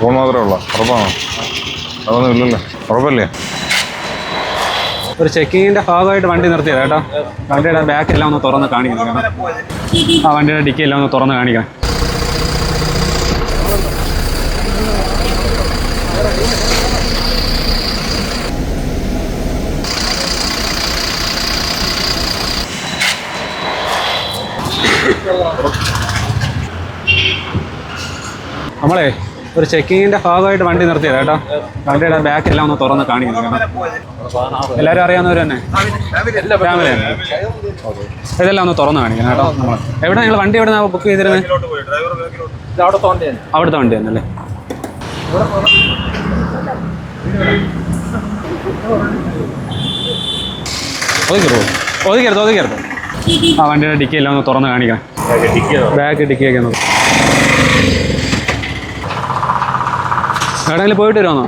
Phone മാത്രമേ ഉള്ളൂ. ഉറപ്പാണോ? അതൊന്നും ഇല്ലല്ലോ. ഉറപ്പല്ലേ? ഒരു ചെക്കിങ്ങിന്റെ ഭാഗമായിട്ട് വണ്ടി നിർത്തിയത് കേട്ടോ. വണ്ടിയുടെ ബാക്ക് എല്ലാം ഒന്ന് തുറന്ന് കാണിക്കണം ആ വണ്ടിയുടെ ഡിക്കി എല്ലാം ഒന്ന് തുറന്ന് കാണിക്കണം. നമ്മളെ ഒരു ചെക്കിങ്ങിന്റെ ഭാഗമായിട്ട് വണ്ടി നിർത്തിയത് കേട്ടോ. വണ്ടിയുടെ ബാക്ക് എല്ലാം ഒന്ന് തുറന്ന് കാണിക്കുന്നു കേട്ടോ. എല്ലാവരും അറിയാവുന്നവർ തന്നെ? ഫാമിലി തന്നെ ഇതെല്ലാം ഒന്ന് തുറന്ന് കാണിക്കണം കേട്ടോ നമ്മൾ എവിടെ നിങ്ങൾ വണ്ടി എവിടെ നിന്നാണ് ബുക്ക് ചെയ്തിരുന്നത് അവിടുത്തെ വണ്ടി തന്നെ അല്ലേ ഒതുക്കരുത് ഒതുക്കരുത് ഒതുക്കരുത് ആ വണ്ടിയുടെ ഡിക്കി എല്ലാം ഒന്ന് തുറന്ന് കാണിക്കണം. ബാക്ക് ഡിക്കിയൊക്കെ ഒന്ന് എവിടെയെങ്കിലും പോയിട്ട് വരുമോ